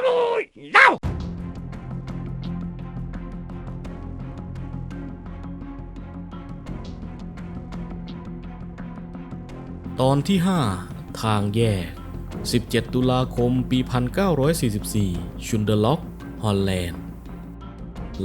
Домой! Now! ตอนที่ 5 ทางแยก 17 ตุลาคม ปี 1944 ชุนเดอร์ล็อก ฮอลแลนด์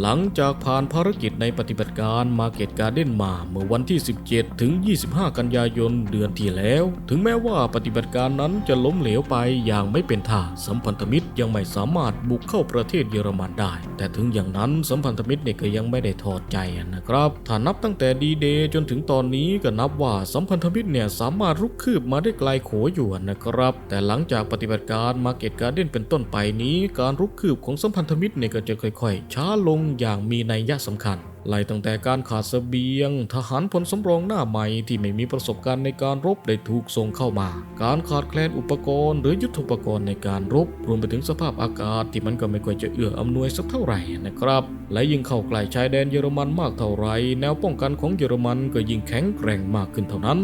หลังจากผ่านภารกิจในปฏิบัติการมาเก็ตการ์เด้นมาเมื่อวันที่ 17 ถึง 25 กันยายนเดือนที่แล้ว ถึงแม้ว่าปฏิบัติการนั้นจะล้มเหลวไปอย่างไม่เป็นท่าสัมพันธมิตรยังไม่สามารถบุกเข้าประเทศเยอรมันได้ แต่ถึงอย่างนั้นสัมพันธมิตรเนี่ยก็ยังไม่ได้ถอดใจนะครับถ้านับตั้งแต่ดีเดย์จนถึงตอนนี้ก็นับว่าสัมพันธมิตรเนี่ยสามารถรุกคืบมาได้ไกลโขอยู่นะครับ แต่หลังจากปฏิบัติการมาเก็ตการ์เด้นเป็นต้นไปนี้ การรุกคืบของสัมพันธมิตรเนี่ยก็จะค่อยๆ ช้าลงอย่างมีนัยยะสำคัญไล่ตั้งแต่การขาดเสบียง ทหารพลสำรองหน้าใหม่ที่ไม่มีประสบการณ์ในการรบได้ถูกส่งเข้ามา การขาดแคลนอุปกรณ์ หรือยุทธปกรณ์ในการรบ รวมไปถึงสภาพอากาศที่มันก็ไม่ค่อยจะเอื้ออำนวยสักเท่าไหร่นะครับ และยิ่งเข้าใกล้ชายแดนเยอรมันมากเท่าไหร่แนวป้องกันของเยอรมันก็ยิ่งแข็งแกร่งมากขึ้นเท่านั้น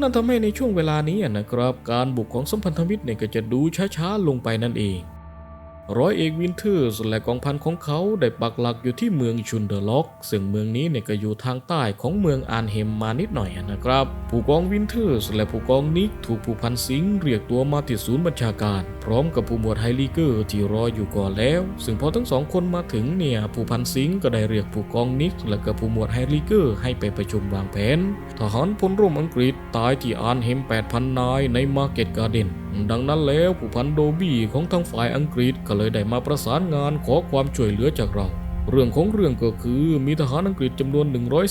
นั่นทำให้ในช่วงเวลานี้นะครับ การบุกของสัมพันธมิตรเนี่ยก็จะดูช้าๆลงไปนั่นเอง ร้อยเอกวินเทอร์สและกองพันของเขาได้ปักหลักอยู่ที่เมืองชุนเดอร์ล็อก ซึ่งเมืองนี้เนี่ยก็อยู่ทางใต้ของเมืองอานเฮมมานิดหน่อยนะครับ ผู้กองวินเทอร์สและผู้กองนิกถูกผู้พันสิงเรียกตัวมาที่ศูนย์บัญชาการ พร้อมกับผู้หมวดไฮลีเกอร์ที่รออยู่ก่อนแล้ว ซึ่งพอทั้งสองคนมาถึงเนี่ยผู้พันสิงก็ได้เรียกผู้กองนิกและก็ผู้หมวดไฮลีเกอร์ให้ไปประชุมวางแผนทหารพลร่วมอังกฤษตายที่อานเฮม 8,000 นายในมาร์เก็ตการ์เดน ดังนั้นแล้วผู้พันโดบี้ของทางฝ่ายอังกฤษก็เลยได้มาประสานงานขอความช่วยเหลือจากเรา เรื่องของเรื่องก็คือมีทหารอังกฤษจำนวน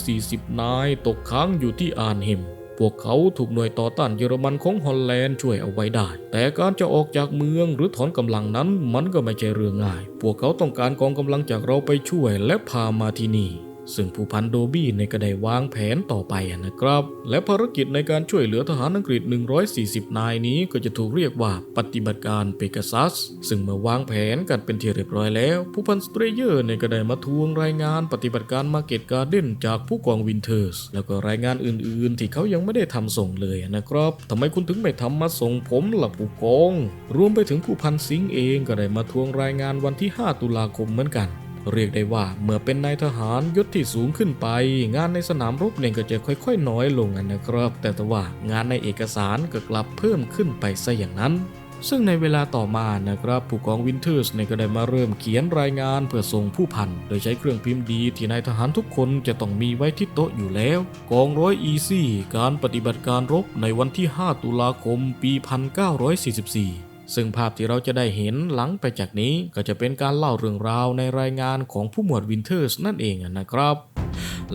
140 นายตกค้างอยู่ที่อานเฮมพวกเขาถูกหน่วยต่อต้านเยอรมันของฮอลแลนด์ช่วยเอาไว้ได้ แต่การจะออกจากเมืองหรือถอนกำลังนั้นมันก็ไม่ใช่เรื่องง่าย พวกเขาต้องการกองกำลังจากเราไปช่วยและพามาที่นี่ ซึ่งผู้พันโดบี้ในก็ได้วางแผนต่อไปนะครับ และภารกิจในการช่วยเหลือทหารอังกฤษ 140 นายนี้ก็จะถูกเรียกว่าปฏิบัติการเปกัซัส ซึ่งเมื่อวางแผนกันเป็นที่เรียบร้อยแล้ว ผู้พันสเตรเยอร์ในก็ได้มาทวงรายงานปฏิบัติการมาเก็ตการ์เด้นจากผู้กองวินเทอร์ส แล้วก็รายงานอื่นๆ ที่เขายังไม่ได้ทำส่งเลยนะครับทำไมคุณถึงไม่ทำมาส่งผมล่ะผู้กอง รวมไปถึงผู้พันสิงห์เองก็ได้มาทวงรายงานวันที่ 5 ตุลาคมเหมือนกัน เรียกได้ว่าเมื่อเป็นนายทหารยศที่สูงขึ้นไป งานในสนามรบเนี่ยก็จะค่อยๆ น้อยลงนะครับ แต่ว่างานในเอกสารก็กลับเพิ่มขึ้นไปซะอย่างนั้นซึ่งในเวลาต่อมานะครับผู้กองวินเทอร์สเนี่ยก็ได้มาเริ่มเขียนรายงานเพื่อส่งผู้พัน โดยใช้เครื่องพิมพ์ดีที่นายทหารทุกคนจะต้องมีไว้ที่โต๊ะอยู่แล้ว กองร้อยอีซี่ การปฏิบัติการรบในวันที่ 5 ตุลาคม ปี 1944 ซึ่งภาพที่เราจะได้เห็นหลังไปจากนี้ก็จะเป็นการเล่าเรื่องราวในรายงานของผู้หมวดวินเทอร์สนั่นเองนะครับ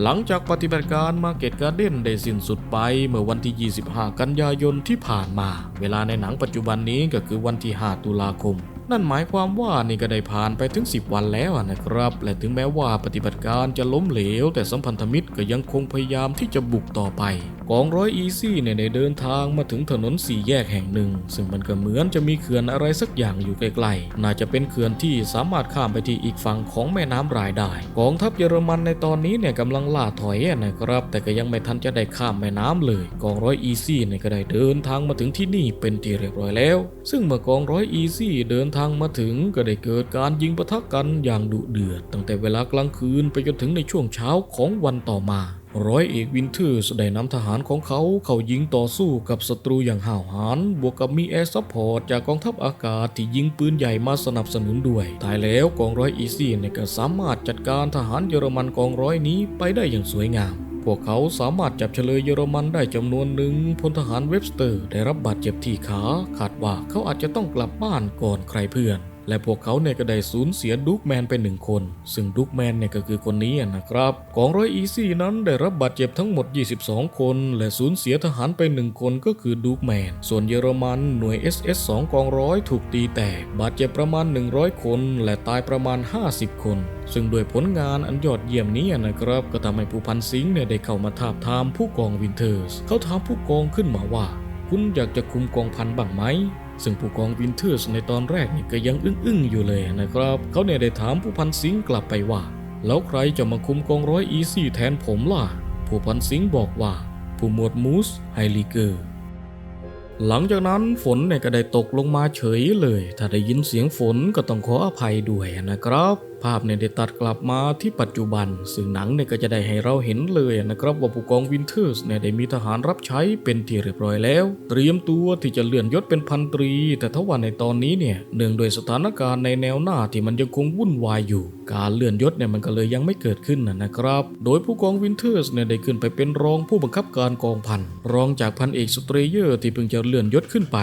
หลังจากปฏิบัติการมาเก็ตการ์เด้นได้สิ้นสุดไปเมื่อวันที่ 25 กันยายนที่ผ่านมา เวลาในหนังปัจจุบันนี้ก็คือวันที่ 5 ตุลาคมนั่นหมายความว่านี่ก็ได้ผ่านไปถึง 10 วันแล้วนะครับ และถึงแม้ว่าปฏิบัติการจะล้มเหลว แต่สัมพันธมิตรก็ยังคงพยายามที่จะบุกต่อไป กองร้อยอีซี่เนี่ยได้เดินทางมาถึงถนนสี่แยกแห่งหนึ่ง ซึ่งมันก็เหมือนจะมีเขื่อนอะไรสักอย่างอยู่ใกลๆ น่าจะเป็นเขื่อนที่สามารถข้ามไปที่อีกฝั่งของแม่น้ำรายได้ กองทัพเยอรมันในตอนนี้เนี่ยกำลังล่าถอยนะครับ แต่ก็ยังไม่ทันจะได้ข้ามแม่น้ำเลย กองร้อยอีซี่เนี่ยก็ได้เดินทางมาถึงที่นี่เป็นที่เรียบร้อยแล้ว ซึ่งเมื่อกองร้อยอีซี่เดินทางมาถึงก็ได้เกิดการยิงปะทะกันอย่างดุเดือด ตั้งแต่เวลากลางคืนไปจนถึงในช่วงเช้าของวันต่อมา ร้อยเอกวินเทอร์สได้นำทหารของเขาเข้ายิงต่อสู้กับศัตรูอย่างห่าวหาญบวกกับมีแอร์ซัพพอร์ตจากกองทัพอากาศที่ยิงปืนใหญ่มาสนับสนุนด้วยตายแล้วกองร้อยอีซี่เนี่ยก็สามารถจัดการทหารเยอรมันกองร้อยนี้ไปได้อย่างสวยงาม พวกเขาสามารถจับเฉลยเยอรมันได้จำนวนหนึ่งพลทหารเว็บสเตอร์ ได้รับบาดเจ็บที่ขาคาดว่าเขาอาจจะต้องกลับบ้านก่อนใครเพื่อน และพวกเขาเนี่ยก็ได้สูญเสียดุกแมนไปหนึ่งคน ซึ่งดุกแมนเนี่ยก็คือคนนี้นะครับ กองร้อยอีซี่นั้นได้รับบาดเจ็บทั้งหมด 22 คน และสูญเสียทหารไปหนึ่งคนก็คือดุกแมน ส่วนเยอรมันหน่วย SS 2 กองร้อยถูกตีแตก บาดเจ็บประมาณ 100 คน และตายประมาณ 50 คน ซึ่งโดวยผลงานอันยอดเยี่ยมนี้นะครับ ก็ทำให้ผู้พันสิงห์เนี่ยได้เข้ามาทาบทามผู้กองวินเทอร์ส เขาถามผู้กองขึ้นมาว่า คุณอยากจะคุมกองพันบ้างไหม ซึ่งผู้กองวินเทอร์สในตอนแรกนี่ก็ยังอึ้งๆอยู่เลยนะครับ เขาเนี่ยได้ถามผู้พันสิงห์กลับไปว่า แล้วใครจะมาคุมกองร้อยอีซี่แทนผมล่ะ ผู้พันสิงห์บอกว่า ผู้หมวดมูสไฮลิเกอร์ หลังจากนั้นฝนเนี่ยก็ได้ตกลงมาเฉยเลย ถ้าได้ยินเสียงฝนก็ต้องขออภัยด้วยนะครับ ภาพเนี่ยได้ตัดกลับมาที่ปัจจุบัน ซึ่งหนังเนี่ยก็จะได้ให้เราเห็นเลยนะครับว่าผู้กองวินเทอร์สเนี่ยได้มีทหารรับใช้เป็นที่เรียบร้อยแล้ว เตรียมตัวที่จะเลื่อนยศเป็นพันตรี แต่ทว่าในตอนนี้เนี่ยเนื่องโดยสถานการณ์ในแนวหน้าที่มันยังคงวุ่นวายอยู่ การเลื่อนยศเนี่ยมันก็เลยยังไม่เกิดขึ้นนะนะครับ โดยผู้กองวินเทอร์สเนี่ยได้ขึ้นไปเป็นรองผู้บังคับการกองพันรองจากพันเอกสเตรเยอร์ที่เพิ่งจะเลื่อนยศขึ้นไป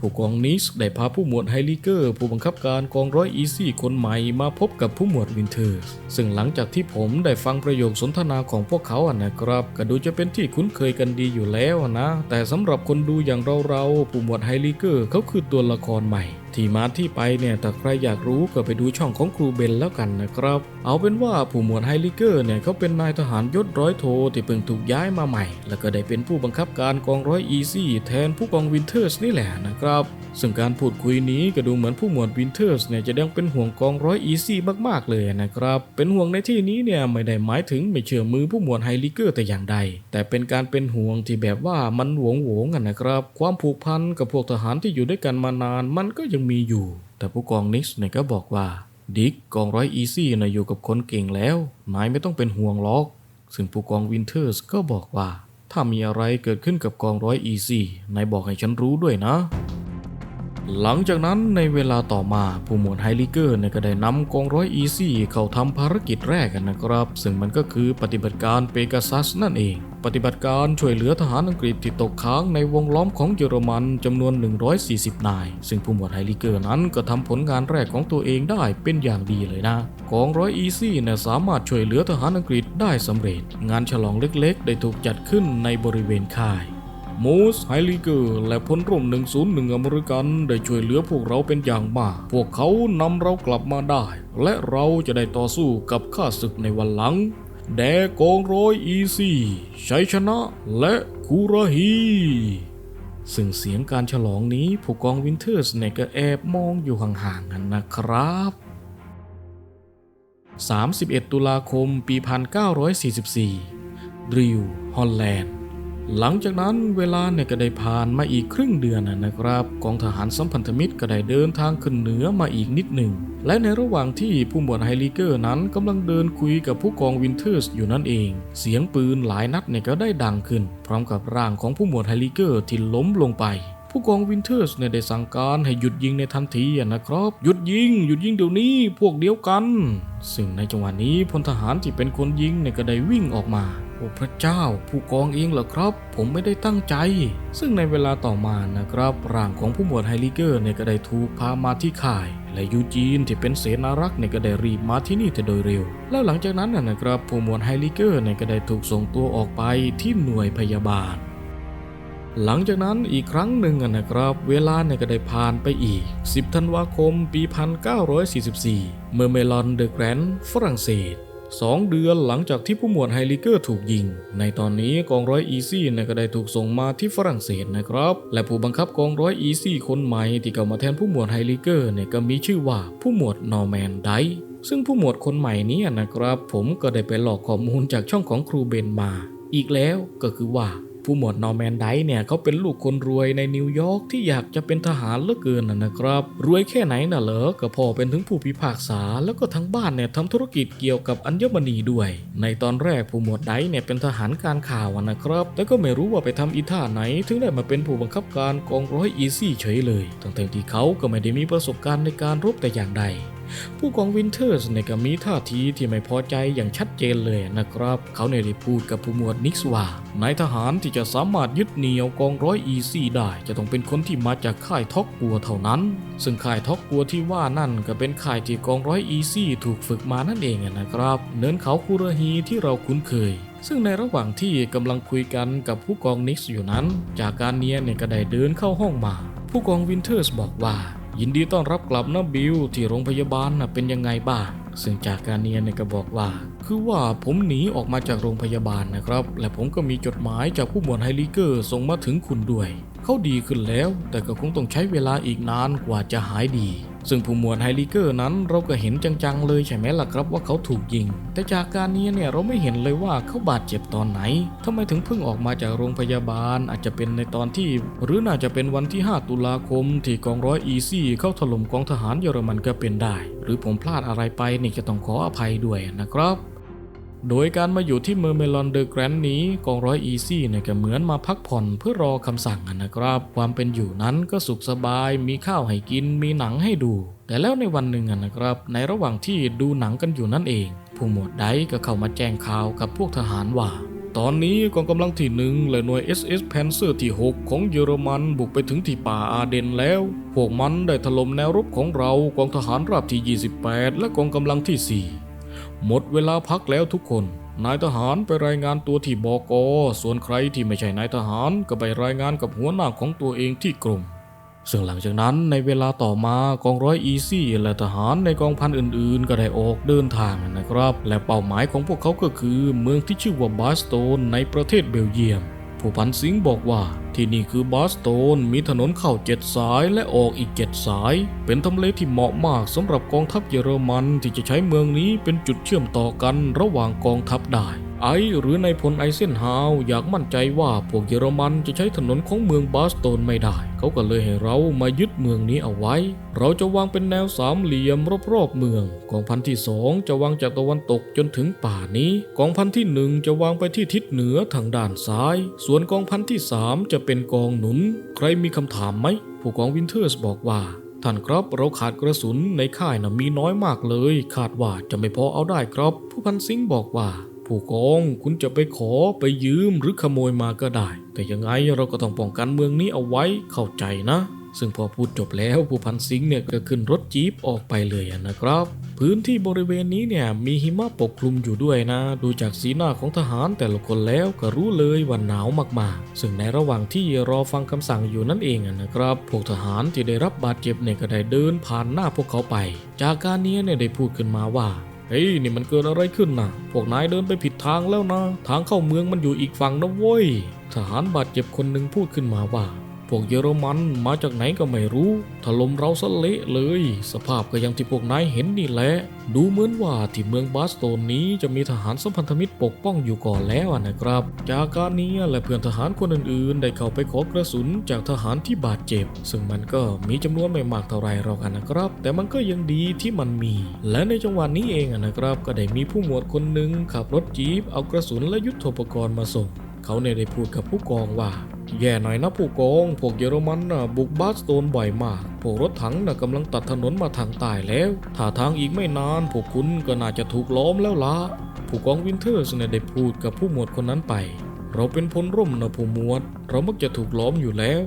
ผู้กองนิสได้พาผู้หมวดไฮลิเกอร์ ผู้บังคับการกองร้อยอีซี่คนใหม่มาพบกับผู้หมวดวินเทอร์สซึ่งหลังจากที่ผมได้ฟังประโยคสนทนาของพวกเขาอะนะครับก็ดูจะเป็นที่คุ้นเคยกันดีอยู่แล้วนะ แต่สำหรับคนดูอย่างเราๆผู้หมวดไฮลิเกอร์เขาคือตัวละครใหม่ ที่มาที่ไปเนี่ยถ้าใครอยากรู้ก็ไปดูช่องของครูเบนแล้วกันนะครับ เอาเป็นว่าผู้หมวดไฮลิเกอร์เนี่ยเขาเป็นนายทหารยศร้อยโทที่เพิ่งถูกย้ายมาใหม่ แล้วก็ได้เป็นผู้บังคับการกองร้อยอีซี่แทนผู้กองวินเทอร์สนี่แหละนะครับซึ่งการพูดคุยนี้ก็ดูเหมือนผู้หมวดวินเทอร์สเนี่ยจะยังเป็นห่วงกองร้อยอีซี่มากๆเลยนะครับ เป็นห่วงในที่นี้เนี่ยไม่ได้หมายถึงไม่เชื่อมือผู้หมวดไฮลิเกอร์แต่อย่างใด แต่เป็นการเป็นห่วงที่แบบว่ามันหวงหวงกันนะครับ ความผูกพันกับพวกทหารที่อยู่ด้วยกันมานานมันก็ยังมีอยู่ แต่ผู้กองนิกส์เนี่ยก็บอกว่าดิกกองร้อยอีซี่นะอยู่กับคนเก่งแล้วนายไม่ต้องเป็นห่วงหรอก ซึ่งผู้กองวินเทอร์สก็บอกว่า ถ้ามีอะไรเกิดขึ้นกับกองร้อยอีซี่นายบอกให้ฉันรู้ด้วยนะ หลังจากนั้นในเวลาต่อมาผู้หมวดไฮลิเกอร์เนี่ยก็ได้นำกองร้อยอีซี่เข้าทำภารกิจแรกกันนะครับ ซึ่งมันก็คือปฏิบัติการเปกาซัสนั่นเอง ปฏิบัติการช่วยเหลือทหารอังกฤษที่ตกค้างในวงล้อมของเยอรมันจำนวน 140 นาย ซึ่งผู้หมวดไฮลิเกอร์นั้นก็ทำผลงานแรกของตัวเองได้เป็นอย่างดีเลยนะ กองร้อยอีซี่เนี่ยสามารถช่วยเหลือทหารอังกฤษได้สำเร็จ งานฉลองเล็กๆ ได้ถูกจัดขึ้นในบริเวณค่าย มูสไฮลิเกอร์และพลร่ม101 อเมริกันได้ช่วยเหลือพวกเราเป็นอย่างมาก พวกเขานำเรากลับมาได้ และเราจะได้ต่อสู้กับข้าศึกในวันหลัง แดกองร้อยอีซีชัยชนะและคูราฮีซึ่งเสียงการฉลองนี้ผู้กองวินเทอร์สเนี่ยก็แอบมองอยู่ห่างๆกันนะครับ 31 ตุลาคมปี 1944 ริว ฮอลแลนด์ หลังจากนั้นเวลาเนี่ยก็ได้ผ่านมาอีกครึ่งเดือนนะครับ กองทหารสัมพันธมิตรก็ได้เดินทางขึ้นเหนือมาอีกนิดหนึ่ง และในระหว่างที่ผู้หมวดไฮลิเกอร์นั้นกำลังเดินคุยกับผู้กองวินเทอร์สอยู่นั่นเอง เสียงปืนหลายนัดเนี่ยก็ได้ดังขึ้น พร้อมกับร่างของผู้หมวดไฮลิเกอร์ที่ล้มลงไปผู้กองวินเทอร์สเนี่ยได้สั่งการให้หยุดยิงในทันทีนะครับ หยุดยิง หยุดยิงเดี๋ยวนี้พวกเดียวกัน ซึ่งในจังหวะนี้พลทหารที่เป็นคนยิงเนี่ยก็ได้วิ่งออกมา โอ้พระเจ้า ผู้กองเองเหรอครับ ผมไม่ได้ตั้งใจ ซึ่งในเวลาต่อมานะครับ ร่างของผู้หมวดไฮลิเกอร์เนี่ยก็ได้ถูกพามาที่ค่าย และยูจีนที่เป็นเสนารักษ์เนี่ยก็ได้รีบมาที่นี่แต่โดยเร็ว แล้วหลังจากนั้นนะครับผู้หมวดไฮลิเกอร์เนี่ยก็ได้ถูกส่งตัวออกไปที่หน่วยพยาบาล หลังจากนั้นอีกครั้งหนึ่งนะครับ เวลาเนี่ยก็ได้ผ่านไปอีก 10 ธันวาคม ปี 1944 เมื่อเมลอนเดอะแกรนด์ฝรั่งเศส สองเดือนหลังจากที่ผู้หมวดไฮลิเกอร์ถูกยิง ในตอนนี้กองร้อยอีซี่นะก็ได้ถูกส่งมาที่ฝรั่งเศสนะครับ และผู้บังคับกองร้อยอีซี่คนใหม่ที่เข้ามาแทนผู้หมวดไฮลิเกอร์เนี่ยก็มีชื่อว่าผู้หมวดนอร์แมนไดซึ่งผู้หมวดคนใหม่นี้นะครับ ผมก็ได้ไปหลอกข้อมูลจากช่องของครูเบนมา อีกแล้วก็คือว่า ผู้หมวดนอร์แมนไดเนี่ยเขาเป็นลูกคนรวยในนิวยอร์กที่อยากจะเป็นทหารเหลือเกินนะนะครับ รวยแค่ไหนน่ะเหรอก็พอเป็นถึงผู้พิพากษา แล้วก็ทั้งบ้านเนี่ยทำธุรกิจเกี่ยวกับอัญมณีด้วย ในตอนแรกผู้หมวดไดเนี่ยเป็นทหารการข่าวนะครับ แต่ก็ไม่รู้ว่าไปทำอีท่าไหน ถึงได้มาเป็นผู้บังคับการกองร้อยอีซี่เฉยเลยทั้งๆที่เขาก็ไม่ได้มีประสบการณ์ในการรบแต่อย่างใด ผู้กองวินเทอร์สเนี่ยก็มีท่าทีที่ไม่พอใจอย่างชัดเจนเลยนะครับ เขาเนี่ยได้พูดกับผู้หมวดนิกส์ว่านายทหารที่จะสามารถยึดเหนี่ยวกองร้อยอีซี่ได้ จะต้องเป็นคนที่มาจากค่ายท็อกกัวเท่านั้น ซึ่งค่ายท็อกกัวที่ว่านั่นก็เป็นค่ายที่กองร้อยอีซี่ถูกฝึกมานั่นเองนะครับ เนินเขาคูเรฮีที่เราคุ้นเคยซึ่งในระหว่างที่กำลังคุยกันกับผู้กองนิกส์อยู่นั้น จากการเนียนเนี่ยก็ได้เดินเข้าห้องมา ผู้กองวินเทอร์สบอกว่า ยินดีต้อนรับกลับนะบิลที่โรงพยาบาลนะเป็นยังไงบ้าง ซึ่งจากการเนียนเนี่ยก็บอกว่า คือว่าผมหนีออกมาจากโรงพยาบาลนะครับ และผมก็มีจดหมายจากผู้หมวดไฮลิเกอร์ส่งมาถึงคุณด้วย เขาดีขึ้นแล้ว แต่ก็คงต้องใช้เวลาอีกนานกว่าจะหายดี ซึ่งผู้หมวดไฮลิเกอร์นั้นเราก็เห็นจังๆเลยใช่ไหมล่ะครับว่าเขาถูกยิง แต่จากการนี้เนี่ยเราไม่เห็นเลยว่าเขาบาดเจ็บตอนไหนทำไมถึงเพิ่งออกมาจากโรงพยาบาลอาจจะเป็นในตอนที่ หรือน่าจะเป็นวันที่ 5 ตุลาคม ที่กองร้อยอีซี่เข้าถล่มกองทหารเยอรมันก็เป็นได้ หรือผมพลาดอะไรไปนี่จะต้องขออภัยด้วยนะครับ โดยการมาอยู่ที่เมอร์เมลอนเดอแกรนนี้กองร้อยอีซี่เนี่ยก็เหมือนมาพักผ่อนเพื่อรอคำสั่งนะครับ ความเป็นอยู่นั้นก็สุขสบาย มีข้าวให้กิน มีหนังให้ดู แต่แล้วในวันหนึ่งนะครับ ในระหว่างที่ดูหนังกันอยู่นั่นเอง ผู้หมวดไดก็เข้ามาแจ้งข่าวกับพวกทหารว่า ตอนนี้กองกำลังที่หนึ่งและหน่วย SS Panzer ที่ 6 ของเยอรมันบุกไปถึงที่ป่าอาเดนแล้ว พวกมันได้ถล่มแนวรบของเรากองทหารราบที่ 28 และกองกำลังที่ 4 หมดเวลาพักแล้วทุกคน นายทหารไปรายงานตัวที่บก ส่วนใครที่ไม่ใช่นายทหารก็ไปรายงานกับหัวหน้าของตัวเองที่กรมซึ่งหลังจากนั้นในเวลาต่อมากองร้อยอีซี่และทหารในกองพันอื่นๆ ก็ได้ออกเดินทางนะครับ และเป้าหมายของพวกเขาก็คือเมืองที่ชื่อว่าบาสโตนในประเทศเบลเยียม ผู้พันสิงห์บอกว่าที่นี่คือบาสโตนมีถนนเข้าเจ็ดสายและออกอีกเจ็ดสาย เป็นทำเลที่เหมาะมากสำหรับกองทัพเยอรมันที่จะใช้เมืองนี้เป็นจุดเชื่อมต่อกันระหว่างกองทัพได้ ไอหรือนายพลไอเซนฮาวอยากมั่นใจว่าพวกเยอรมันจะใช้ถนนของเมืองบาสโตนไม่ได้ เขาก็เลยให้เรามายึดเมืองนี้เอาไว้ เราจะวางเป็นแนวสามเหลี่ยมรอบๆเมือง กองพันที่สองจะวางจากตะวันตกจนถึงป่านี้ กองพันที่หนึ่งจะวางไปที่ทิศเหนือทางด้านซ้าย ส่วนกองพันที่สามจะเป็นกองหนุน ใครมีคำถามไหม ผู้กองวินเทอร์สบอกว่าท่านครับเราขาดกระสุนในค่ายนะมีน้อยมากเลย คาดว่าจะไม่พอเอาได้ครับ ผู้พันซิงบอกว่า ผู้กองคุณจะไปขอไปยืมหรือขโมยมาก็ได้ แต่ยังไงเราก็ต้องป้องกันเมืองนี้เอาไว้เข้าใจนะ ซึ่งพอพูดจบแล้วผู้พันซิงห์เนี่ยก็ขึ้นรถจี๊ปออกไปเลยนะครับ พื้นที่บริเวณนี้เนี่ยมีหิมะปกคลุมอยู่ด้วยนะ ดูจากสีหน้าของทหารแต่ละคนแล้วก็รู้เลยว่าหนาวมากๆ ซึ่งในระหว่างที่รอฟังคำสั่งอยู่นั่นเองนะครับ พวกทหารที่ได้รับบาดเจ็บเนี่ยก็ได้เดินผ่านหน้าพวกเขาไป จากการนี้เนี่ยได้พูดขึ้นมาว่า เฮ้ยนี่มันเกิดอะไรขึ้นนะพวกนายเดินไปผิดทางแล้วนะ ทางเข้าเมืองมันอยู่อีกฝั่งนะเว้ย ทหารบาดเจ็บคนหนึ่งพูดขึ้นมาว่า พวกเยอรมันมาจากไหนก็ไม่รู้ ถล่มเราซะเละเลย สภาพก็อยังที่พวกนายเห็นนี่แหละ ดูเหมือนว่าที่เมืองบาสโตนนี้จะมีทหารสัมพันธมิตรปกป้องอยู่ก่อนแล้วนะครับ จากการนี้และเพื่อนทหารคนอื่นๆ ได้เข้าไปขอกระสุนจากทหารที่บาดเจ็บ ซึ่งมันก็มีจำนวนไม่มากเท่าไรหรอกนะครับ แต่มันก็ยังดีที่มันมี และในจังหวะนี้เองนะครับ ก็ได้มีผู้หมวดคนหนึ่งขับรถจี๊ปเอากระสุนและยุทโธปกรณ์มาส่ง เขาเนี่ยได้พูดกับผู้กองว่า แย่หน่อยนะผู้กอง พวกเยอรมันน่ะบุกบาสโตนบ่อยมาก พวกรถถังน่ะกำลังตัดถนนมาทางใต้แล้ว ถ้าทางอีกไม่นาน พวกคุณก็น่าจะถูกล้อมแล้วละผู้กองวินเทอร์สเนี่ยได้พูดกับผู้หมวดคนนั้นไป เราเป็นพลร่มนะผู้หมวด เรามักจะถูกล้อมอยู่แล้ว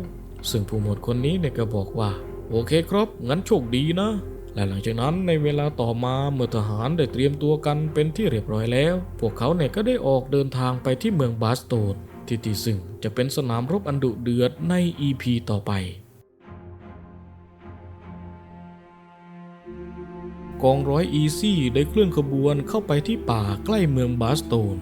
ซึ่งผู้หมวดคนนี้เนี่ยก็บอกว่า โอเคครับ งั้นโชคดีนะและหลังจากนั้นในเวลาต่อมาเมื่อทหารได้เตรียมตัวกันเป็นที่เรียบร้อยแล้ว พวกเขาเนี่ยก็ได้ออกเดินทางไปที่เมืองบาสโตน ที่ที่ซึ่งจะเป็นสนามรบอันดุเดือดใน EP ต่อไป กองร้อยอีซี่ได้เคลื่อนขบวนเข้าไปที่ป่าใกล้เมืองบาสโตน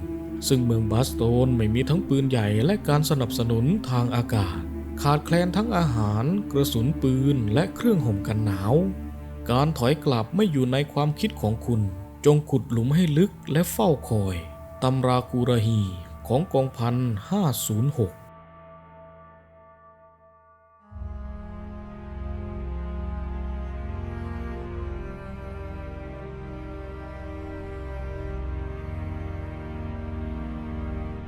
ซึ่งเมืองบาสโตนไม่มีทั้งปืนใหญ่และการสนับสนุนทางอากาศ ขาดแคลนทั้งอาหาร กระสุนปืนและเครื่องห่มกันหนาว การถอยกลับไม่อยู่ในความคิดของคุณ จงขุดหลุมให้ลึกและเฝ้าคอยตำรากูรหี ของกองพัน506